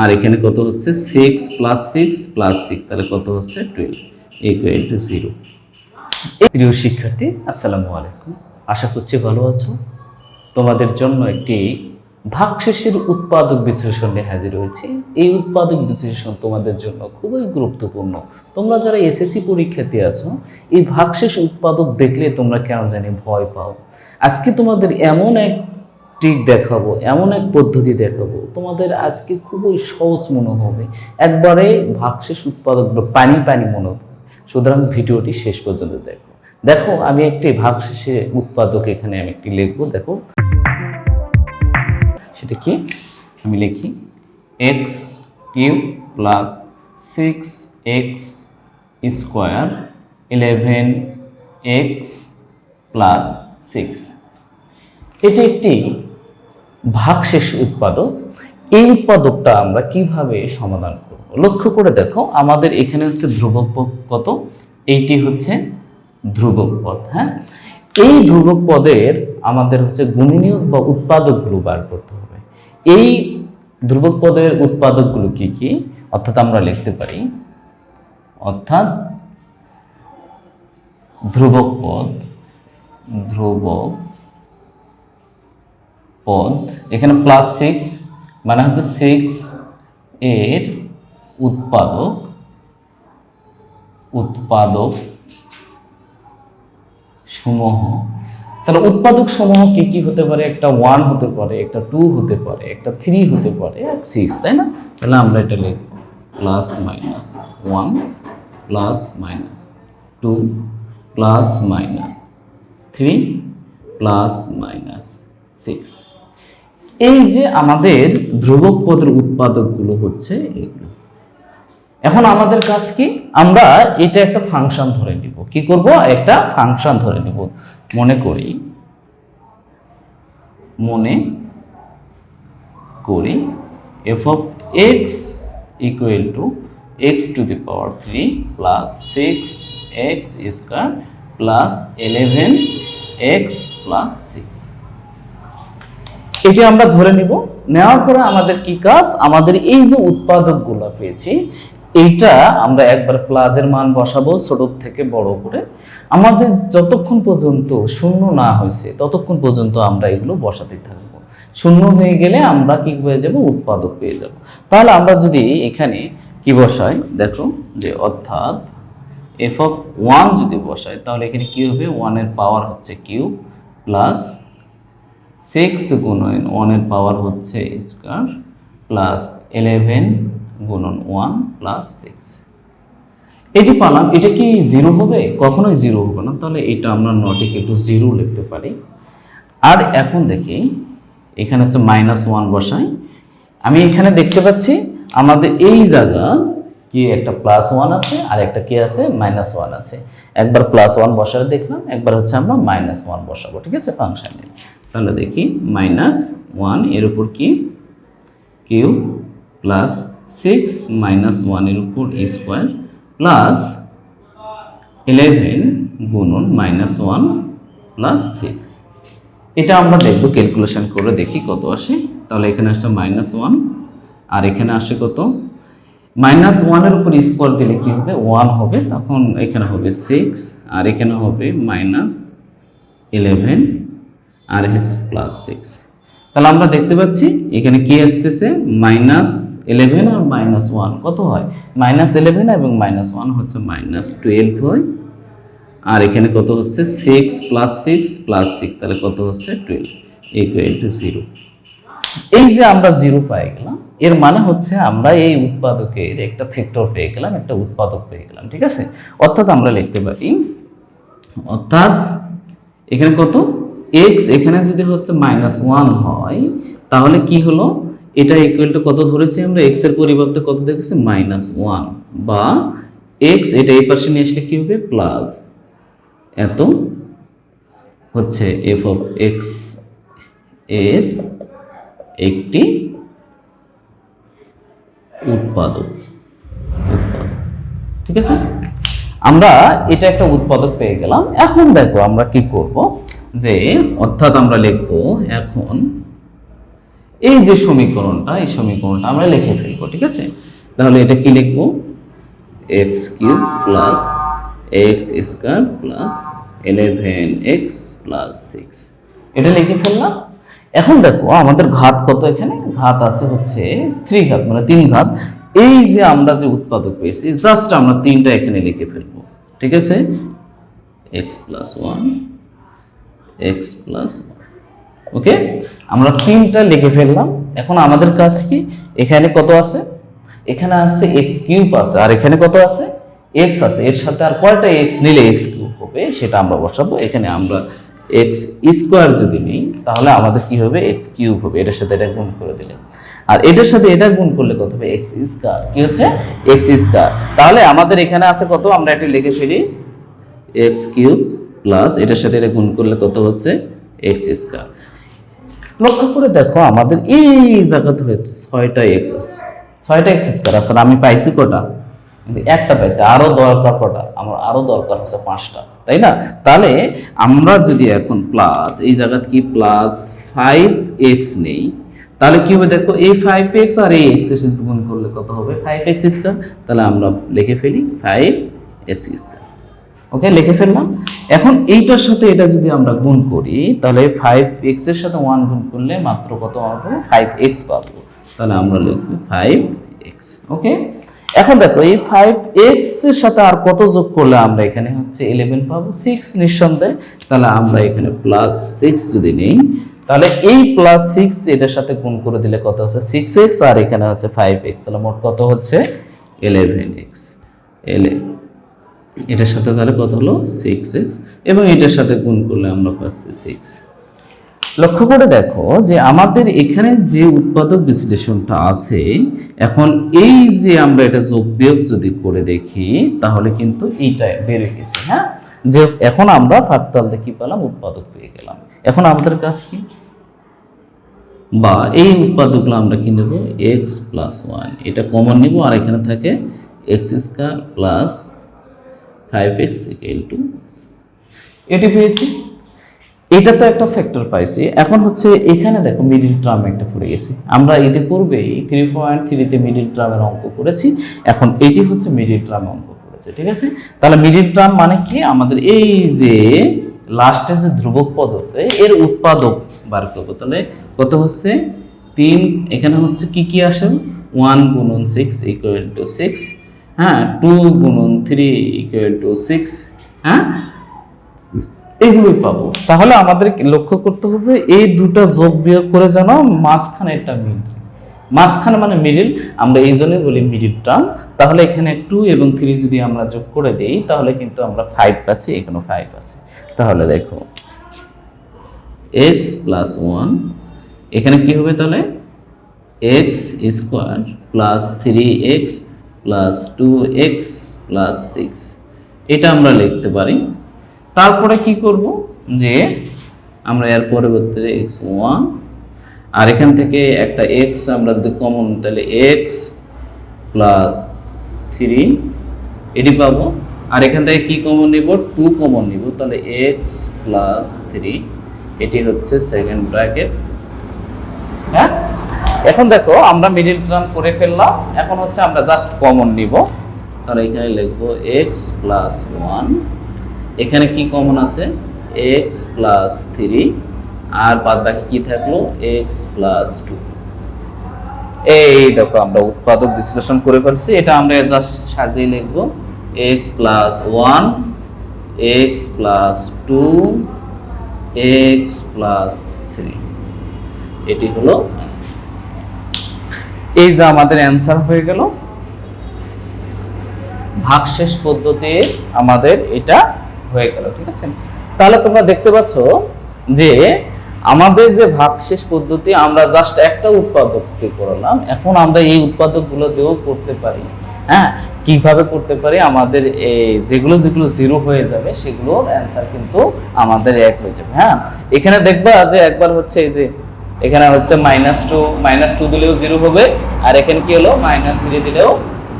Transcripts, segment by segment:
আর এখানে কত হচ্ছে? Six plus six plus six তাহলে কত হচ্ছে? টুয়েলভ ইকুয়াল টু জিরো প্রিয় শিক্ষার্থী, আসসালামু আলাইকুম। আশা করছি ভালো আছো। তোমাদের জন্য একটি ভাগশেষের উৎপাদক বিশ্লেষণ নিয়ে হাজির হয়েছি। এই উৎপাদক বিশ্লেষণ তোমাদের জন্য খুবই গুরুত্বপূর্ণ। তোমরা যারা এসএসসি পরীক্ষাতে আছো, এই ভাগশেষ উৎপাদক দেখলে তোমরা কেন জানি ভয় পাও। আজকে তোমাদের এমন এক ট্রিক দেখাবো, এমন এক পদ্ধতি দেখাবো। তোমাদের আজকে খুবই সহজ মনে হবে। একবারে ভাগশেষ উৎপাদকগুলো পানি পানি মনে হবে। সুতরাং ভিডিওটি শেষ পর্যন্ত দেখো। দেখো, আমি একটি ভাগশেষে উৎপাদক এখানে আমি একটি লিখব, দেখো। সেটা কি? আমি লিখি X cube plus six X square eleven X plus six এটি একটি ভাগশেষ উৎপাদক, এই উৎপাদকটা আমরা কীভাবে সমাধান করব? লক্ষ্য করে দেখো, আমাদের এখানে হচ্ছে ধ্রুবক পদ কত? এইটি হচ্ছে ধ্রুবক পদ হ্যাঁ? এই ধ্রুবক পদের আমাদের হচ্ছে গুণনীয়ক বা উৎপাদকগুলো বার করতে হবে। এই ধ্রুবক পদের উৎপাদকগুলো কি কি? অর্থাৎ আমরা লিখতে পারি, অর্থাৎ ধ্রুবক পদ, ধ্রুবক পদ। এখানে প্লাস সিক্স মানে হচ্ছে সিক্স এর উৎপাদক উৎপাদক সমূহ। তাহলে উৎপাদক সমূহ কি কি হতে পারে? একটা ওয়ান হতে পারে, একটা টু হতে পারে, একটা থ্রি হতে পারে সিক্স তাই না? তাহলে আমরা এটা লিখব plus minus one plus minus two plus minus three plus minus six এই যে আমাদের ধ্রুবক পদের উৎপাদকগুলো হচ্ছে এগুলো। এখন আমাদের কাজ কি? আমরা এটা একটা ফাংশন ধরে নিব। কি করব? একটা ফাংশন ধরে নিব। মনে করি মনে করি F of X equal to X to the power three plus six X square plus eleven X plus six এটি আমরা ধরে নিব। নেওয়ার পরে আমাদের কি কাজ? আমাদের এই যে উৎপাদকগুলো পেয়েছি, এইটা আমরা একবার প্লাজের মান বসাবো ছোট থেকে বড় করে। আমাদের যতক্ষণ পর্যন্ত শূন্য না হয়েছে, ততক্ষণ পর্যন্ত আমরা এগুলো বসাতে থাকব। শূন্য হয়ে গেলে আমরা কি পেয়ে যাব? উৎপাদক পেয়ে যাব। তাহলে আমরা যদি এখানে কি বসাই? দেখো যে অর্থাৎ এফ অফ ওয়ান যদি বসাই, তাহলে এখানে কি হবে? ওয়ানের পাওয়ার হচ্ছে কিউ প্লাস সিক্স গুণন ওয়ানের পাওয়ার হচ্ছে স্কোয়ার প্লাস ইলেভেন গুণন ওয়ান প্লাস সিক্স এটি পালাম, এটা কি জিরো হবে? কখনোই জিরো হবে না, তাহলে এটা আমরা নটিকে একটু জিরো লিখতে পারি। আর এখন দেখি, এখানে হচ্ছে মাইনাস ওয়ান বসাই। আমি এখানে দেখতে পাচ্ছি, আমাদের এই জায়গা কি একটা প্লাস ওয়ান আছে, আর একটা কি আছে? মাইনাস ওয়ান আছে। একবার প্লাস ওয়ান বসালে দেখলাম, একবার হচ্ছে আমরা মাইনাস ওয়ান বসাবো, ঠিক আছে? ফাংশনে তাহলে দেখি মাইনাস ওয়ানের উপর কি? কিউ প্লাস সিক্স মাইনাস ওয়ানের উপর স্কোয়ার প্লাস ইলেভেন গুণন মাইনাস ওয়ান প্লাস সিক্স এটা আমরা দেখব ক্যালকুলেশন করে দেখি কত আসে। তাহলে এখানে আসছে মাইনাস ওয়ান আর এখানে আসে কত? মাইনাস ওয়ানের উপর স্কোয়ার দিলে কি হবে? ওয়ান হবে, তখন এখানে হবে সিক্স আর এখানে হবে মাইনাস ইলেভেন আর এস প্লাস সিক্স তাহলে আমরা দেখতে পাচ্ছি, এখানে কি আসতেছে? মাইনাস ইলেভেন আর মাইনাস ওয়ান কত হয়? মাইনাস ইলেভেন এবং মাইনাস ওয়ান হচ্ছে মাইনাস টুয়েলভ হয়। আর এখানে কত হচ্ছে? Six plus six plus six তাহলে কত হচ্ছে? টুয়েলভ ইকুয়াল টু জিরো এই যে আমরা জিরো পাই গেলাম, এর মানে হচ্ছে আমরা এই উৎপাদকের একটা ফ্যাক্টর পেয়ে গেলাম, একটা উৎপাদক পেয়ে গেলাম, ঠিক আছে? অর্থাৎ আমরা লিখতে পারি, অর্থাৎ এখানে কত? এক্স এখানে যদি হচ্ছে মাইনাস ওয়ান হয়, তাহলে কি হলো? এটা ইকুয়াল কত ধরেছি আমরা? এক্সের পরিবর্তে কত দেখেছি? মাইনাস ওয়ান বা এক্স এটা এই পাশে নিয়ে আসলে কি হবে? প্লাস এত হচ্ছে এফ অফ এক্সের একটি উৎপাদক। উৎপাদক। ঠিক আছে? আমরা এটা একটা উৎপাদক পেয়ে গেলাম। এখন দেখো আমরা কি করব? যে অর্থাৎ আমরা লিখব এখন এই যে সমীকরণটা, এই সমীকরণটা আমরা লিখে ফেলব, ঠিক আছে? তাহলে এটা কি লিখব? X cube plus X square plus eleven X plus six এটা লিখে ফেললাম। এখন দেখো, আমাদের ঘাত কত এখানে? ঘাত আছে হচ্ছে থ্রি ঘাত মানে তিন ঘাত। এই যে আমরা যে উৎপাদক পেয়েছি জাস্ট আমরা তিনটা এখানে লিখে ফেলব, ঠিক আছে? X plus one X plus okay আমরা তিনটা লিখে ফেললাম। এখন আমাদের কাজ কি? এখানে কত আছে? এখানে আছে এক্স কিউব আছে, আর এখানে কত আছে? এক্স আছে। এর সাথে আর কয়টা এক্স নিলে এক্স কিউব হবে? সেটা আমরা বসাবো। এখানে আমরা এক্স স্কোয়ার যদি নিই, তাহলে আমাদের কি হবে? এক্স কিউব হবে। এটার সাথে এটা গুণ করে দিলে। আর এটার সাথে এটা গুণ করলে কত হবে? এক্স স্কোয়ার কি হচ্ছে? এক্স স্কোয়ার তাহলে আমাদের এখানে আছে কত? আমরা এটা লিখে ফেলি এক্স কিউব প্লাস এটার সাথে এটা গুণ করলে কত হচ্ছে? এক্স স্কোয়ার লক্ষ্য করে দেখো, আমাদের এই জায়গাতে হচ্ছে ছয়টা এক্স ছয়টা এক্স স্কোয়ার আছে আমি পাইছি কটা? একটা পাইছি, আরও দরকার কটা? আমার আরও দরকার হচ্ছে পাঁচটা, তাই না? তাহলে আমরা যদি এখন প্লাস এই জায়গাতে কি প্লাস ফাইভ এক্স নেই, তাহলে কি হবে দেখো, এই ফাইভ এক্স আর এই এক্সের সাথে গুণ করলে কত হবে? ফাইভ এক্স স্কোয়ার তাহলে আমরা লিখে ফেলি ফাইভ এক্স স্কোয়ার ওকে লিখে ফেললাম। এখন এইটার সাথে এটা যদি আমরা গুণ করি, তাহলে ফাইভ এক্সের সাথে ওয়ান গুণ করলে মাত্র কত পাবো? ফাইভ এক্স পাবো। তাহলে আমরা লিখব ফাইভ এক্স ওকে এখন দেখো, এই ফাইভ এক্সের সাথে আর কত যোগ করলে আমরা এখানে হচ্ছে ইলেভেন পাবো? সিক্স নিঃসন্দেহে। তাহলে আমরা এখানে প্লাস সিক্স যদি নেই, তাহলে এই প্লাস সিক্স এটার সাথে গুণ করে দিলে কত হচ্ছে? সিক্স এক্স আর এখানে হচ্ছে ফাইভ এক্স তাহলে মোট কত হচ্ছে? ইলেভেন এক্স ইলেভেন এটার সাথে তাহলে কত হলো? সিক্স এক্স এবং এটার সাথে গুণ করলে আমরা পাচ্ছি সিক্স লক্ষ্য করে দেখো যে আমাদের এখানে যে উৎপাদক বিশ্লেষণটা আছে, এখন এই যে আমরা এটা যোগ বিয়োগ যদি করে দেখি, তাহলে কিন্তু এইটা বেড়ে গেছে হ্যাঁ? যে এখন আমরা ফাঁকতাল দেখি পেলাম? উৎপাদক পেয়ে গেলাম। এখন আমাদের কাজ কি? বা এই উৎপাদকগুলো আমরা কি নেব? এক্স প্লাস ওয়ান এটা কমন নিব, আর এখানে থাকে X square plus five X equal to এটি পেয়েছি। এটা তো একটা ফ্যাক্টর পাইছি। এখন হচ্ছে এখানে দেখো মিডিল টার্ম একটা পড়ে গেছি। আমরা এতে পূর্বে থ্রি পয়েন্ট থ্রিতে মিডিল টার্মের অঙ্ক করেছি। এখন এটি হচ্ছে মিডিল টার্ম অঙ্ক করেছে, ঠিক আছে? তাহলে মিডিল টার্ম মানে কি? আমাদের এই যে লাস্টে যে ধ্রুবক পদ আছে, এর উৎপাদক বার করব। তাহলে কত হচ্ছে? তিন, এখানে হচ্ছে কি কি আসে? ওয়ান গুণন সিক্স ইকুয়াল টু সিক্স হ্যাঁ টু গুণন থ্রি ইকুয়াল টু সিক্স হ্যাঁ? এগুলোই পাবো। তাহলে আমাদের লক্ষ্য করতে হবে, এই দুটা যোগ বিয়োগ করে যেন মাঝখানে একটা মিল মাঝখানে মানে মিডিল আমরা এই জন্যই বলি মিডিল টার্ম তাহলে এখানে টু এবং থ্রি যদি আমরা যোগ করে দিই, তাহলে কিন্তু আমরা ফাইভ পাচ্ছি এখানে ফাইভ আছে। তাহলে দেখো এক্স প্লাস ওয়ান এখানে কি হবে তাহলে? X square plus three X plus two X plus six এটা আমরা লিখতে পারি। তারপরে কি করব? যে আমরা এর পরবর্তীতে এক্স ওয়ান আর এখান থেকে একটা এক্স আমরা যদি কমন তাহলে এক্স প্লাস থ্রি এটি পাবো। আর এখান থেকে কি কমন নিব? টু কমন নিব। তাহলে এক্স প্লাস থ্রি এটি হচ্ছে সেকেন্ড ব্র্যাকেট এখন দেখো, আমরা মিডিল টার্ম করে ফেললাম, এখন হচ্ছে আমরা জাস্ট কমন নিব। তাহলে এখানে লিখব এক্স প্লাস ওয়ান এখানে কি কমন আছে? এক্স প্লাস থ্রি আর বাদ বাকি কি থাকল? এক্স প্লাস টু এই দেখো, আমরা উৎপাদক বিশ্লেষণ করে ফেলছি। এটা আমরা জাস্ট সাজিয়ে লিখব। X plus one X plus two X plus three এটি হলো। এই যে আমাদের অ্যান্সার হয়ে গেল। ভাগশেষ পদ্ধতির আমাদের এটা হয়ে গেল, ঠিক আছে? তাহলে তোমরা দেখতে পাচ্ছ যে আমাদের যে ভাগশেষ পদ্ধতি, আমরা জাস্ট একটা উৎপাদক দিয়ে করলাম। এখন আমরা এই উৎপাদকগুলো দিয়েও করতে পারি। হ্যাঁ কীভাবে করতে পারি? আমাদের যেগুলো যেগুলো জিরো হয়ে যাবে, সেগুলোর অ্যান্সার কিন্তু আমাদের এক হয়ে যাবে। হ্যাঁ এখানে দেখবা যে একবার হচ্ছে এই যে এখানে হচ্ছে মাইনাস টু মাইনাস টু দিলেও জিরো হবে, আর এখানে কি হলো? মাইনাস থ্রি দিলেও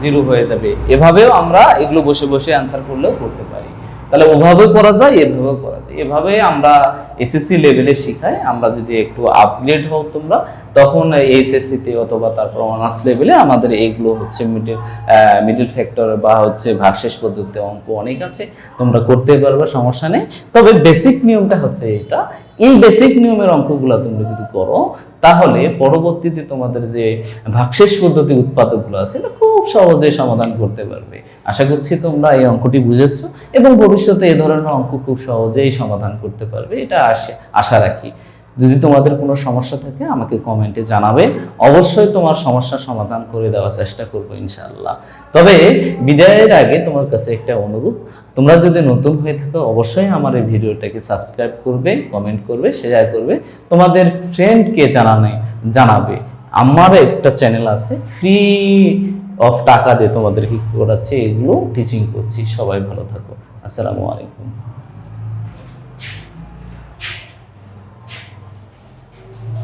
জিরো হয়ে যাবে। এভাবেও আমরা এগুলো বসে বসে অ্যান্সার করলেও করতে পারি। তাহলে ওভাবেও করা যায়, এভাবেও করা যায়। এভাবে আমরা এসএসসি লেভেলে শিখাই। আমরা যদি একটু আপগ্রেড হও তোমরা, তখন এইচএসসিতে অথবা তারপর অনার্স লেভেলে আমাদের এইগুলো হচ্ছে মিডিল মিডিল ফ্যাক্টর বা হচ্ছে ভাগশেষ পদ্ধতিতে অঙ্ক অনেক আছে। তোমরা করতে পারবে, সমস্যা নেই। তবে বেসিক নিয়মটা হচ্ছে এটা এই বেসিক নিয়মের অঙ্কগুলো তোমরা যদি করো, তাহলে পরবর্তীতে তোমাদের যে ভাগশেষ পদ্ধতি উৎপাদকগুলো আছে, এটা খুব সহজে সমাধান করতে পারবে। আশা করছি তোমরা এই অঙ্কটি বুঝেছ এবং ভবিষ্যতে এ ধরনের অঙ্ক খুব সহজেই সমাধান করতে পারবে, এটা আশা আশা রাখি। যদি তোমাদের কোনো সমস্যা থাকে, আমাকে কমেন্টে জানাবে। অবশ্যই তোমার সমস্যার সমাধান করে দেওয়ার চেষ্টা করব ইনশাআল্লাহ। তবে বিদায়ের আগে তোমার কাছে একটা অনুরোধ। তোমরা যদি নতুন হয়ে থাকো, অবশ্যই আমার এই ভিডিওটাকে সাবস্ক্রাইব করবে কমেন্ট করবে শেয়ার করবে। তোমাদের ফ্রেন্ডকে জানানে, জানাবে। আমার একটা চ্যানেল আছে ফ্রি অফ টাকা দিয়ে তোমাদেরকে করাচ্ছে, এগুলো টিচিং করছি। সবাই ভালো থাকো। আসসালামু আলাইকুম।